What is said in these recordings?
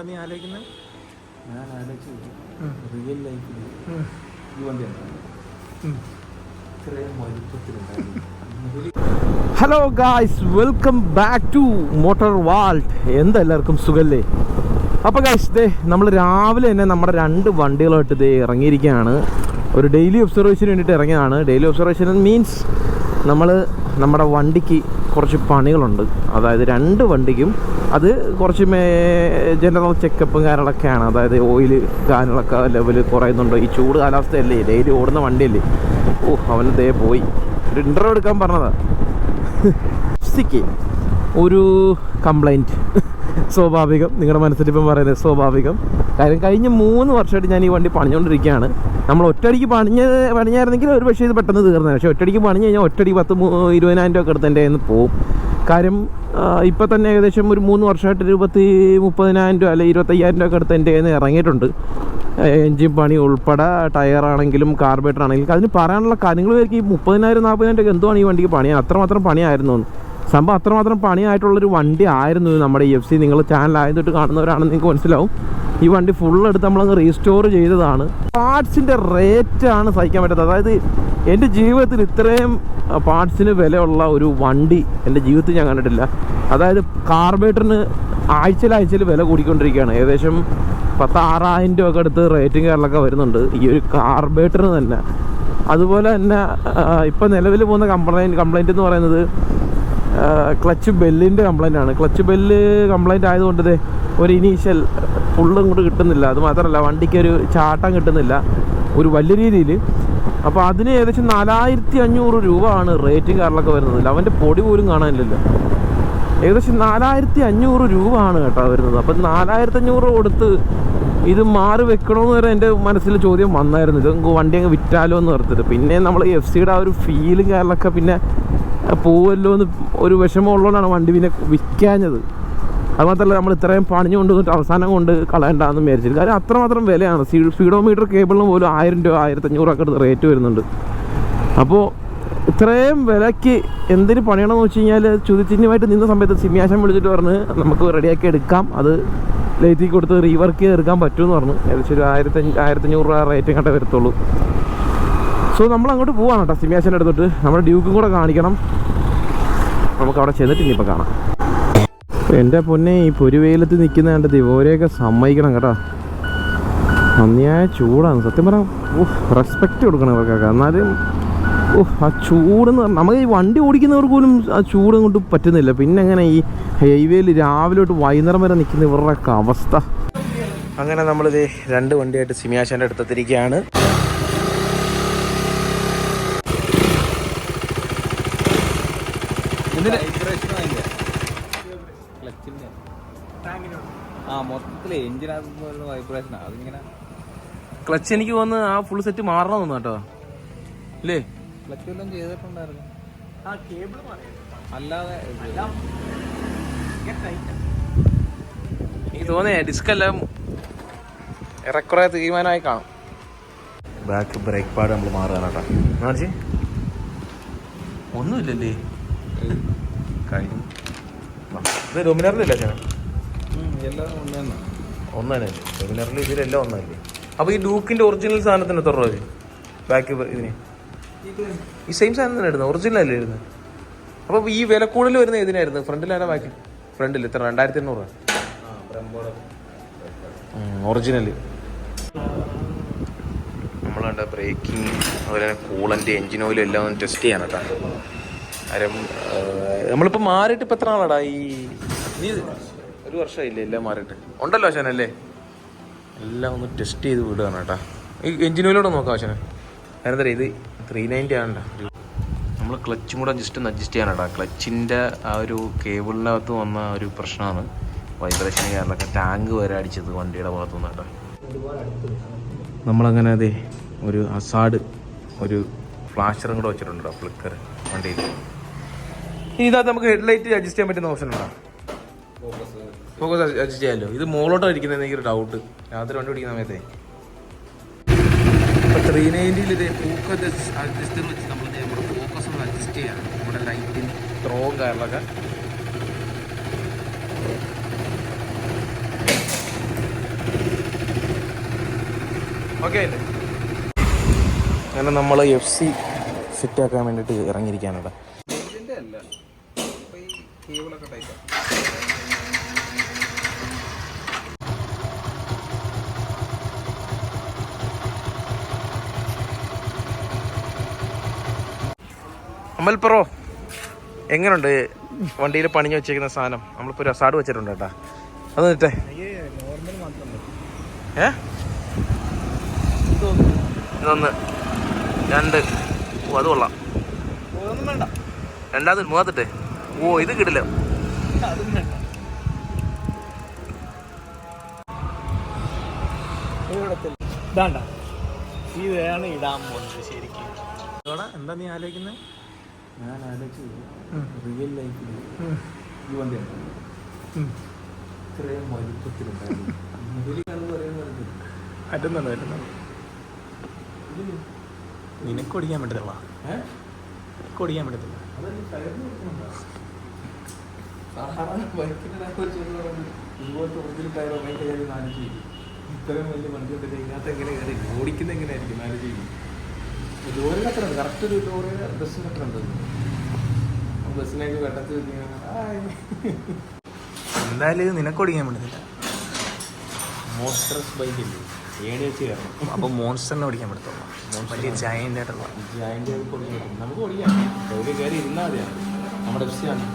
എന്താ നീ ആലോചിക്കുന്നത് ഞാൻ ആലോചിച്ചു റിയൽ ലൈഫിൽ ഈ വണ്ടി ഇത്രയും വലുപ്പത്തിലുണ്ടായിരുന്നു hello guys welcome back to motor vault എന്തെല്ലാവർക്കും സുഖല്ലേ? അപ്പോൾ ഗായ്സ് ദേ നമ്മൾ രാവിലെ തന്നെ നമ്മുടെ രണ്ട് വണ്ടികളായിട്ട് ദേ ഇറങ്ങിയിരിക്കുകയാണ്. ഒരു ഡെയിലി ഒബ്സർവേഷന് വേണ്ടിയിട്ട് ഇറങ്ങിയതാണ്. ഡെയിലി ഒബ്സർവേഷൻ മീൻസ് നമ്മൾ നമ്മുടെ വണ്ടിക്ക് കുറച്ച് പണികളുണ്ട്. അതായത് രണ്ട് വണ്ടിക്കും അത് കുറച്ച് മേ ജനറൽ ചെക്കപ്പും കാര്യങ്ങളൊക്കെയാണ്. അതായത് ഓയിൽ കാര്യങ്ങളൊക്കെ ലെവൽ കുറയുന്നുണ്ട്. ഈ ചൂട് കാലാവസ്ഥയല്ലേ? ഡെയിലി ഓടുന്ന വണ്ടിയല്ലേ? ഓ അവന് ദേ പോയി. ഒരു ഇന്റർവ്യൂ എടുക്കാൻ പറഞ്ഞതാ. സിക്ക് ഒരു കംപ്ലൈന്റ് സ്വാഭാവികം. നിങ്ങളുടെ മനസ്സിൽ ഇപ്പം പറയുന്നത് സ്വാഭാവികം. കാര്യം കഴിഞ്ഞ മൂന്ന് വർഷമായിട്ട് ഞാൻ ഈ വണ്ടി പണിഞ്ഞുകൊണ്ടിരിക്കുകയാണ് നമ്മൾ ഒറ്റയടിക്ക് പണിഞ്ഞ് പണിഞ്ഞായിരുന്നെങ്കിൽ ഒരു പക്ഷേ ഇത് പെട്ടെന്ന് തീർന്നത്. പക്ഷേ ഒറ്റയടിക്ക് പണിഞ്ഞ് കഴിഞ്ഞാൽ ഒറ്റയടിക്ക് പത്ത് ഇരുപതിനായിരം രൂപ ഒക്കെ എടുത്ത് എന്റെ കയ്യിൽ പോവും. കാര്യം ഇപ്പം തന്നെ ഏകദേശം ഒരു മൂന്ന് വർഷമായിട്ട് ഇരുപത്തി മുപ്പതിനായിരം രൂപ അല്ലെങ്കിൽ ഇരുപത്തയ്യായിരം രൂപ ഒക്കെ എടുത്ത് എന്റെ ഇറങ്ങിയിട്ടുണ്ട്. എൻജിൻ പണി ഉൾപ്പെടെ ടയറാണെങ്കിലും കാർബേറ്റർ ആണെങ്കിലും അതിന് പറയാനുള്ള കാര്യങ്ങൾ പേർക്ക് ഈ മുപ്പതിനായിരം നാൽപ്പതിനായിരം രൂപ എന്തുവാണ് ഈ വണ്ടിക്ക് പണി? അത്രമാത്രം പണിയായിരുന്നു. സംഭവം അത്രമാത്രം പണിയായിട്ടുള്ളൊരു വണ്ടി ആയിരുന്നു നമ്മുടെ എഫ് സി. നിങ്ങൾ ചാനൽ ആയതൊട്ട് കാണുന്നവരാണെന്ന് നിങ്ങൾക്ക് മനസ്സിലാവും. ഈ വണ്ടി ഫുൾ എടുത്ത് നമ്മളങ്ങ് റീസ്റ്റോർ ചെയ്തതാണ്. പാർട്സിന്റെ റേറ്റാണ് സഹിക്കാൻ പറ്റാത്തത്. അതായത് എന്റെ ജീവിതത്തിൽ ഇത്രയും പാർട്സിന് വിലയുള്ള ഒരു വണ്ടി എന്റെ ജീവിതത്തിൽ ഞാൻ കണ്ടിട്ടില്ല. അതായത് കാർബേറ്ററിന് ആഴ്ചയിൽ വില കൂടിക്കൊണ്ടിരിക്കുകയാണ്. ഏകദേശം പത്ത് ആറായിരം രൂപ ഒക്കെ അടുത്ത് റേറ്റിംഗ് കാര്യങ്ങളൊക്കെ വരുന്നുണ്ട്. ഈ ഒരു കാർബേറ്ററിന് തന്നെ. അതുപോലെ തന്നെ ഇപ്പം നിലവിൽ പോകുന്ന കംപ്ലൈന്റ് കംപ്ലൈന്റ് എന്ന് പറയുന്നത് ക്ലച്ച് ബെല്ലിന്റെ കംപ്ലൈന്റ് ആണ്. ക്ലച്ച് ബെല്ല് കംപ്ലൈന്റ് ആയതുകൊണ്ട് ഒരു ഇനീഷ്യൽ ഫുള്ളും കൂടെ കിട്ടുന്നില്ല. അത് മാത്രമല്ല വണ്ടിക്ക് ഒരു ചാട്ടം കിട്ടുന്നില്ല. ഒരു വലിയ രീതിയിൽ അപ്പോൾ അതിന് ഏകദേശം നാലായിരത്തി അഞ്ഞൂറ് രൂപ ആണ് റേറ്റിംഗ് കാറിലൊക്കെ വരുന്നത്. അവന്റെ പൊടി പോലും കാണാനില്ലല്ലോ. ഏകദേശം നാലായിരത്തി അഞ്ഞൂറ് രൂപ ആണ് കേട്ടോ വരുന്നത്. അപ്പം നാലായിരത്തി അഞ്ഞൂറ് കൊടുത്ത് ഇത് മാറി വെക്കണമെന്ന് വരെ എന്റെ മനസ്സിൽ ചോദ്യം വന്നായിരുന്നു. ഇത് വണ്ടി അങ്ങ് വിറ്റാലോ എന്ന് ഓർത്തിട്ട്. പിന്നെ നമ്മൾ എഫ് സിയുടെ ആ ഒരു ഫീലും കാര്യങ്ങളൊക്കെ പിന്നെ പോവല്ലോ എന്ന് ഒരു വിഷമമുള്ളതുകൊണ്ടാണ് വണ്ടി പിന്നെ വിൽക്കാഞ്ഞത്. അതുമാത്രമല്ല നമ്മൾ ഇത്രയും പണിഞ്ഞു കൊണ്ട് അവസാനം കൊണ്ട് കളയണ്ടെന്ന് വിചാരിച്ചത് കാര്യം അത്രമാത്രം വിലയാണ്. സ്പീഡോമീറ്റർ കേബിളിന് പോലും ആയിരം രൂപ ആയിരത്തഞ്ഞൂറൊക്കെ അടുത്ത് റേറ്റ് വരുന്നുണ്ട്. അപ്പോൾ ഇത്രയും വിലയ്ക്ക് എന്തിന് പണിയണമെന്ന് വെച്ച് കഴിഞ്ഞാൽ ചുതിച്ചിഹ്നമായിട്ട് നിന്ന സമയത്ത് സിമ്യാശം വിളിച്ചിട്ട് പറഞ്ഞ് നമുക്ക് റെഡിയാക്കി എടുക്കാം. അത് ലേറ്റി കൊടുത്ത് റീവർക്ക് ചെയ്ത് എടുക്കാൻ പറ്റുമെന്ന് പറഞ്ഞു. ഏകദേശം ഒരു ആയിരത്തഞ്ഞ് ആയിരത്തഞ്ഞൂറ് രൂപ റേറ്റ് കണ്ടേ വരത്തുള്ളൂ. സോ നമ്മൾ അങ്ങോട്ട് പോവാണ് കേട്ടോ. സിമിയാസിന്റെ അടുത്തോട്ട് നമ്മുടെ ഡ്യൂക്കും കൂടെ കാണിക്കണം. നമുക്ക് അവിടെ ചെന്നിട്ട് ഇനിയിപ്പോൾ കാണാം. എന്റെ പൊന്നെ ഈ പൊരുവെയിലത്ത് നിൽക്കുന്ന കണ്ടത് ഇവരെയൊക്കെ സമ്മതിക്കണം കേട്ടോ. നന്ദിയായ ചൂടാണ്. സത്യം പറയാം ഓഹ് റെസ്പെക്റ്റ് കൊടുക്കണം ഇവർക്കൊക്കെ. എന്നാലും ഓഹ് ആ ചൂടെന്ന് നമുക്ക് ഈ വണ്ടി ഓടിക്കുന്നവർക്ക് പോലും ആ ചൂട് കൊണ്ട് പറ്റുന്നില്ല. പിന്നെ എങ്ങനെ ഈ ഹൈവേയിൽ രാവിലെ തൊട്ട് വൈകുന്നേരം വരെ നിൽക്കുന്ന ഇവരുടെയൊക്കെ അവസ്ഥ. അങ്ങനെ നമ്മളിത് രണ്ട് വണ്ടിയായിട്ട് സിമിയാശാന്റെ അടുത്തെത്തിരിക്കുകയാണ് മൊത്തത്തിൽ എഞ്ചിനകത്ത് വരുന്ന വൈബ്രേഷൻ അതിങ്ങനെ ക്ലച്ച് എനിക്ക് വന്ന് ആ ഫുൾ സെറ്റ് മാറണം തോന്നുന്നു കേട്ടോ. അല്ലേ ക്ലച്ച് എല്ലാം ചെയ്തിട്ടുണ്ടായിരുന്നു. അല്ലാതെ എനിക്ക് തോന്നേ ഡിസ്ക് എല്ലാം ഏറെക്കുറെ തീരുമാനമായി കാണും. ബാക്ക് ബ്രേക്ക് പാഡ് നമ്മൾ മാറുകയാണ് കേട്ടോ. കാണിച്ച് ഒന്നുമില്ലല്ലേ? കഴിഞ്ഞു. ആ, ഇത് ഡൊമിനറിലല്ല ചേട്ടാ? എല്ലാം ഒന്ന് തന്നെ ഒന്ന് തന്നെ അല്ലേ ഡൊമിനറിൽ ഇതിലെല്ലാം ഒന്നല്ലേ? അപ്പോൾ ഈ ഡൂക്കിന്റെ ഒറിജിനൽ സാധനത്തിന് എത്ര രൂപ ബാക്ക് ഇതിന്? ഈ സെയിം സാധനം തന്നെ ഇടുന്നത്. ഒറിജിനൽ അല്ലേ ഇടുന്നത്? അപ്പോൾ ഈ വില കൂടുതൽ വരുന്ന ഏതിനായിരുന്നു? ഫ്രണ്ടിലാണോ ബാക്കി ഫ്രണ്ടിൽ എത്ര? രണ്ടായിരത്തി എണ്ണൂറ് ഒറിജിനൽ നമ്മളുണ്ട് ബ്രേക്കിംഗ് അതുപോലെ തന്നെ കൂളന്റെ എൻജിൻ ഓയിലും എല്ലാം ഒന്ന് ടെസ്റ്റ് ചെയ്യാൻ കേട്ടോ. നമ്മളിപ്പോൾ മാറിയിട്ട് ഇപ്പം എത്ര നാളാടാ ഈ ഒരു വർഷമായില്ലേ എല്ലാം മാറിയിട്ട്? ഉണ്ടല്ലോ ആശാനല്ലേ? എല്ലാം ഒന്ന് ടെസ്റ്റ് ചെയ്ത് വിടുകയാണ് കേട്ടോ. ഈ എൻജിൻ ഓയിലോട് നോക്കാം അതെന്താ എന്താ ഇത്? ത്രീ നയന്റി ആണല്ലോ. നമ്മൾ ക്ലച്ചും കൂടെ ജസ്റ്റ് ഒന്ന് അഡ്ജസ്റ്റ് ചെയ്യാനാടാ ക്ലച്ചിന്റെ ആ ഒരു കേബിളിനകത്ത് വന്ന ഒരു പ്രശ്നമാണ്. വൈബ്രേഷൻ കാരണമൊക്കെ ടാങ്ക് വരെ അടിച്ചത് വണ്ടിയുടെ ഭാഗത്തു നിന്ന് കേട്ടോ. നമ്മളങ്ങനെ അതെ ഒരു അസാഡ് ഒരു ഫ്ലാഷറും കൂടെ വെച്ചിട്ടുണ്ട് കേട്ടോ ഫ്ലിക്കർ വണ്ടിയിൽ. ഇനി ഇതാ നമുക്ക് ഹെഡ്ലൈറ്റ് അഡ്ജസ്റ്റ് ചെയ്യാൻ പറ്റുന്ന ഓപ്ഷൻ ഉണ്ടോ? ഫോക്കസ് അഡ്ജസ്റ്റ് ചെയ്യാമല്ലോ ഇത് മുകളോട്ടാണ് ഇരിക്കുന്നത് എനിക്കൊരു ഡൗട്ട് രാത്രി വണ്ടി പിടിക്കുന്ന സമയത്തെ. ഇപ്പോൾ ത്രീ നയന്റിയിൽ ഇതേ ഫോക്കസ് അഡ്ജസ്റ്റ് വെച്ച് നമ്മൾ നമ്മുടെ ഫോക്കസ് ഒന്ന് അഡ്ജസ്റ്റ് ചെയ്യാണ്. നമ്മുടെ ലൈറ്റിന് ത്രോവും കാര്യങ്ങളൊക്കെ. ഓക്കെ അല്ലേ? അങ്ങനെ നമ്മൾ എഫ് സി സെറ്റ് ആക്കാൻ വേണ്ടിയിട്ട് ഇറങ്ങിയിരിക്കാനാണ് ഈ കേബിളൊക്കെ ടൈറ്റാ അമൽ പ്രോ എങ്ങനെയുണ്ട് വണ്ടിയിൽ പണിഞ്ഞു വെച്ചേക്കുന്ന സാധനം? നമ്മളിപ്പോൾ ഒരു അസാഡ് വെച്ചിട്ടുണ്ട് കേട്ടാ. അത് മാത്രമല്ല ഏ? ഇതൊന്ന് രണ്ട്. ഓ അത് കൊള്ളാം. രണ്ടാമത് മൂന്നാത്തിട്ടെ ഓ ഇത് കിട്ടില്ല ഇതാണ് ഇടാൻ പോകുന്നത് ശരിക്കും. എന്താ നീ ആലോചിക്കുന്നത് ഞാൻ ആലോചിച്ചത് റിയൽ ലൈഫിൽ ഈ ഇത്രയും വലുപ്പത്തിലുണ്ടായിരുന്നു. പറ്റുന്നുണ്ട് പറ്റുന്നുണ്ട് നിനക്ക് ഓടിക്കാൻ പറ്റത്തില്ല. നിനക്ക് ഓടിക്കാൻ പറ്റത്തില്ല. സാധാരണ ഇതുപോലത്തെ ഒറിജിനൽ ടയർ കയ്യിൽ നാല് ചെയ്യും ഇത്രയും വലിയ വണ്ടി ഉണ്ടെങ്കിൽ ഇതിനകത്ത് എങ്ങനെ കയറി? ഓടിക്കുന്ന എങ്ങനെയായിരിക്കും? നാല് ചെയ്യും ലോറിയുടെ അത്ര ഉണ്ട്. കറക്റ്റ് ഒരു ലോറിയുടെ ബസ് അത്ര ഉണ്ട്. വെട്ടത്തിൽ എന്തായാലും ഇത് നിനക്ക് ഓടിക്കാൻ പറ്റത്തില്ല. മോസ്റ്ററസ് ബൈക്ക് ഇല്ലേ? ഏണി വെച്ച് കയറണം. അപ്പൊ മോൺസ്റ്ററിനെ ഓടിക്കാൻ പറ്റത്തുള്ളൂ. വലിയ ജയന്റ് ആയിട്ടുള്ള. ജയന്റ് ഓടിക്കാൻ പറ്റും. നമുക്ക് ഓടിക്കാം എവിടെ കയറി ഇരുന്നാൽ മതിയാണ് നമ്മുടെ ഇഷ്ടമാണ്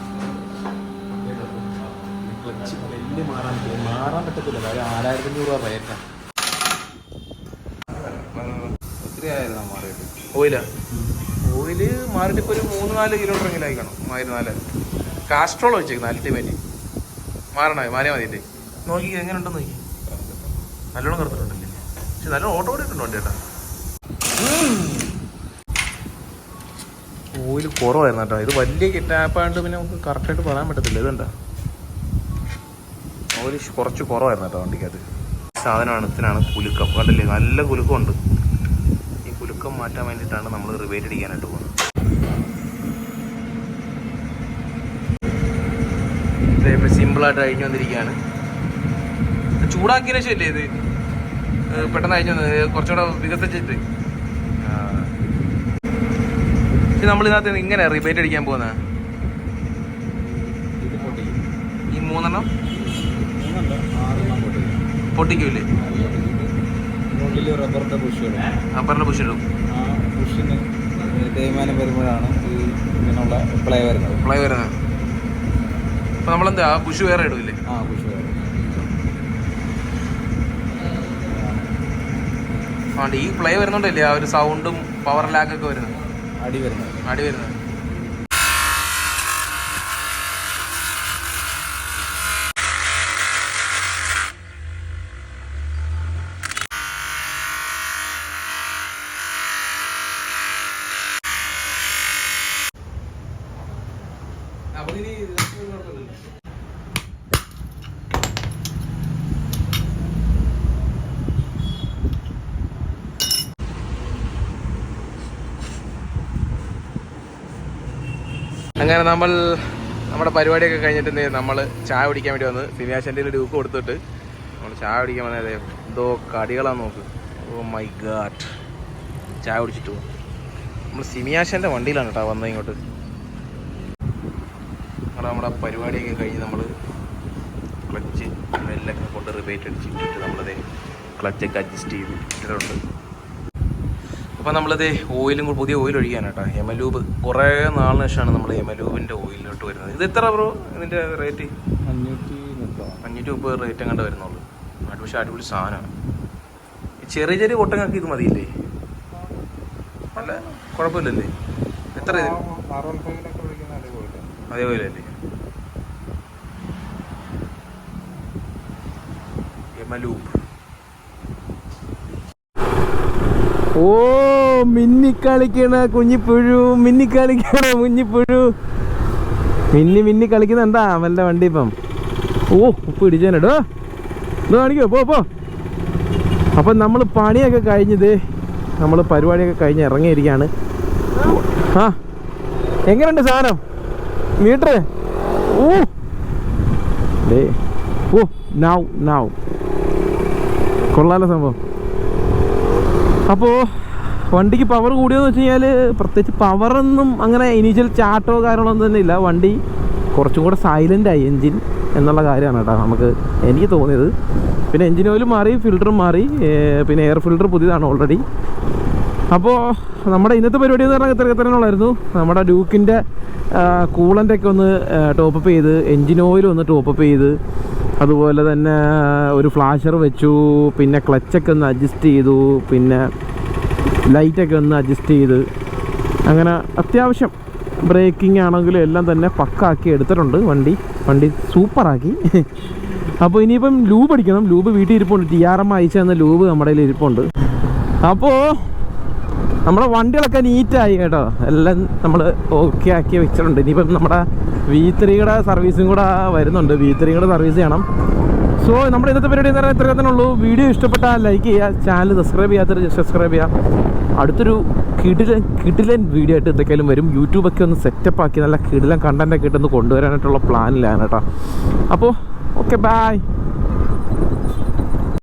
ക്ലച്ച് വലിയ മാറാൻ പറ്റില്ല മാറാൻ പറ്റത്തില്ല. കാര്യം ആറായിരത്തി അഞ്ഞൂറ് രൂപ റേറ്റാണ് ഒത്തിരി ആയിരുന്നു മാറിയിട്ട് ഓയിലാ? ഓയിൽ മാറിയിട്ട് ഇപ്പോൾ ഒരു മൂന്ന് നാല് കിലോമീറ്റർ എങ്കിലും ആയിക്കണം? ആയിരം നാല്. കാസ്ട്രോൾ വെച്ചേക്കുന്നത് അൾട്ടിമേറ്റ് മാറണേ? മാറിയാൽ മതിയില്ലേ? നോക്കി എങ്ങനെ ഉണ്ടെന്ന് നോക്കി. നല്ലോണം കറുത്തിട്ടുണ്ടല്ലേ? പക്ഷെ നല്ലോണം ഓട്ടോ ഓടിയിട്ടുണ്ട് ചേട്ടാ ഓയിൽ കുറവായിരുന്നു കേട്ടോ. ഇത് വലിയ കിറ്റാപ്പായതുകൊണ്ട് പിന്നെ നമുക്ക് കറക്റ്റായിട്ട് പറയാൻ പറ്റത്തില്ല. ഇതുണ്ടോ ഓയിൽ കുറച്ച് കുറവായിരുന്നു കേട്ടോ വണ്ടിക്കകത്ത്. സാധനമാണ് ഇതിനാണ് കുലുക്കം. കണ്ടില്ലേ? നല്ല കുലുക്കമുണ്ട്. കുലുക്കം മാറ്റാൻ വേണ്ടിയിട്ടാണ് നമ്മൾ റിവേറ്റ് അടിക്കാനായിട്ട് പോകുന്നത്. ഇപ്പം സിമ്പിളായിട്ട് അഴിഞ്ഞു വന്നിരിക്കുകയാണ്. ചൂടാക്കിയതിനു ശേഷമല്ലേ ഇത്? പെട്ടെന്ന് അഴിഞ്ഞു വന്നത്. കുറച്ചുകൂടെ വികസിച്ചിട്ട്. പക്ഷെ നമ്മളിതിനകത്ത് ഇങ്ങനെ റിബേറ്റ് അടിക്കാൻ പോകുന്നത്. പൊട്ടി. ഈ മൂന്നെണ്ണം? പൊട്ടിക്കൂലേ ഉള്ളിൽ റബ്ബറിന്റെ ബുഷുകൾ റബ്ബറിന്റെ പുഷിടും ആ ബുഷിന് തേയ്മാനം വരുമ്പോഴാണ് ഈ ഇങ്ങനെയുള്ള പ്ലേ വരുന്നത്. പ്ലേ വരുന്നത്. അപ്പോൾ നമ്മളെന്താ പുഷ് വേറെ ഇടില്ലേ? ആ ബുഷ് വേറെ ആണ്ട് ഈ പ്ലേ വരുന്നുണ്ടല്ലേ ആ ഒരു സൗണ്ടും പവർ ലാഗൊക്കെ വരുന്നത്? അടി വരുന്നത്. അടി വരുന്നത്. അങ്ങനെ നമ്മൾ നമ്മുടെ പരിപാടിയൊക്കെ കഴിഞ്ഞിട്ട് നമ്മൾ ചായ കുടിക്കാൻ വേണ്ടി വന്ന് സിനിയാശന്റെ ഡ്യൂക്ക് കൊടുത്തിട്ട് നമ്മൾ ചായ കുടിക്കാൻ വന്നത് എന്തോ കടികളാണ് നോക്ക്. ഓ മൈ ഗാഡ് ചായ കുടിച്ചിട്ട് പോകും നമ്മൾ സിമിയാശന്റെ വണ്ടിയിലാണ് കേട്ടോ വന്നത് ഇങ്ങോട്ട്. നമ്മുടെ നമ്മുടെ പരിപാടിയൊക്കെ കഴിഞ്ഞ് നമ്മൾ ക്ലച്ച് നെല്ലൊക്കെ കൊണ്ട് റിബേറ്റ് അടിച്ചിട്ടിട്ട് നമ്മളത് ക്ലച്ചൊക്കെ അഡ്ജസ്റ്റ് ചെയ്ത് ഇട്ടിട്ടുണ്ട്. അപ്പോൾ നമ്മളിത് ഓയിലും കൂടി പുതിയ ഓയിൽ ഒഴിക്കാൻ കേട്ടോ. യമലൂബ് കുറേ നാളിന് ശേഷമാണ് നമ്മൾ എമലൂബിന്റെ ഓയിലിലോട്ട് വരുന്നത്. ഇത് എത്ര ബ്രോ ഇതിന്റെ റേറ്റ് അഞ്ഞൂറ്റി മുപ്പത് അഞ്ഞൂറ്റി മുപ്പത് റേറ്റ് അങ്ങോട്ട് വരുന്നുള്ളൂ. അടിപൊളി പക്ഷേ അടിപൊളി സാധനമാണ്. ഈ ചെറിയ ചെറിയ കൊട്ടങ്ങൾക്ക് ഇത് മതിയില്ലേ? നല്ല കുഴപ്പമില്ലല്ലേ? എത്ര അതേപോലെ അല്ലേ? യമലൂബ് ഓ മിന്നിക്കളിക്കണ കുഞ്ഞിപ്പുഴു മിന്നിക്കളിക്കണ കുഞ്ഞിപ്പുഴു. മിന്നി മിന്നി കളിക്കുന്നുണ്ടാ അവന്റെ വണ്ടി ഇപ്പം? ഓ ഉപ്പ് ഇടിച്ചാനടോ ഇത് കാണിക്കോ പോ പോ. അപ്പം നമ്മൾ പണിയൊക്കെ കഴിഞ്ഞത് നമ്മൾ പരിപാടിയൊക്കെ കഴിഞ്ഞ് ഇറങ്ങിയിരിക്കുകയാണ് ആ എങ്ങനെയുണ്ട് സാധനം? മീറ്റർ ഓ. ഡേ ഓ നാവ് നാവ്. കൊള്ളാലോ സംഭവം. അപ്പോൾ വണ്ടിക്ക് പവർ കൂടിയെന്ന് വെച്ച് കഴിഞ്ഞാൽ പ്രത്യേകിച്ച് പവറൊന്നും അങ്ങനെ ഇനിഷ്യൽ ചാട്ടോ കാര്യങ്ങളൊന്നും തന്നെ ഇല്ല. വണ്ടി കുറച്ചും കൂടെ സൈലന്റ് ആയി എൻജിൻ എന്നുള്ള കാര്യമാണ് കേട്ടോ നമുക്ക് എനിക്ക് തോന്നിയത്. പിന്നെ എൻജിൻ ഓയിൽ മാറി ഫിൽറ്ററും മാറി പിന്നെ എയർ ഫിൽറ്റർ പുതിയതാണ് ഓൾറെഡി അപ്പോൾ നമ്മുടെ ഇന്നത്തെ പരിപാടി എന്ന് പറഞ്ഞാൽ ഇത്ര ഇത്രയുള്ളായിരുന്നു നമ്മുടെ ഡ്യൂക്കിന്റെ കൂളന്റൊക്കെ ഒന്ന് ടോപ്പപ്പ് ചെയ്ത് എൻജിൻ ഓയിൽ ഒന്ന് ടോപ്പപ്പ് ചെയ്ത് അതുപോലെ തന്നെ ഒരു ഫ്ലാഷർ വെച്ചു പിന്നെ ക്ലച്ചൊക്കെ ഒന്ന് അഡ്ജസ്റ്റ് ചെയ്തു പിന്നെ ലൈറ്റൊക്കെ ഒന്ന് അഡ്ജസ്റ്റ് ചെയ്ത് അങ്ങനെ അത്യാവശ്യം ബ്രേക്കിംഗ് ആണെങ്കിലും എല്ലാം തന്നെ പക്കാക്കി എടുത്തിട്ടുണ്ട് വണ്ടി. വണ്ടി സൂപ്പറാക്കി. അപ്പോൾ ഇനിയിപ്പം ലൂബ് അടിക്കണം. ലൂബ് വീട്ടിൽ ഇരിപ്പുണ്ട്. ടി ആർ എം അയച്ചു തന്ന ലൂബ് നമ്മുടെ കയ്യിൽ ഇരിപ്പുണ്ട്. അപ്പോൾ നമ്മുടെ വണ്ടികളൊക്കെ നീറ്റായി കേട്ടോ. എല്ലാം നമ്മൾ ഓക്കെ ആക്കി വെച്ചിട്ടുണ്ട്. ഇനിയിപ്പം നമ്മുടെ വി ത്രീയുടെ സർവീസും കൂടെ വരുന്നുണ്ട്. വി ത്രീയുടെ സർവീസ് ചെയ്യണം. സോ നമ്മുടെ ഇന്നത്തെ പരിപാടി എന്ന് പറഞ്ഞാൽ ഇത്രയും തന്നെ ഉള്ളൂ. വീഡിയോ ഇഷ്ടപ്പെട്ടാൽ ലൈക്ക് ചെയ്യുക. ചാനൽ സബ്സ്ക്രൈബ് ചെയ്യാത്തവർ സബ്സ്ക്രൈബ് ചെയ്യുക. അടുത്തൊരു കിടിലൻ കിടിലൻ വീഡിയോ ആയിട്ട് എന്തൊക്കെയാലും വരും. യൂട്യൂബൊക്കെ ഒന്ന് സെറ്റപ്പ് ആക്കി നല്ല കിടിലൻ കണ്ടന്റൊക്കെ ഇട്ടൊന്ന് കൊണ്ടുവരാനായിട്ടുള്ള പ്ലാനിലാണ് കേട്ടോ. അപ്പോൾ ഓക്കെ ബായ്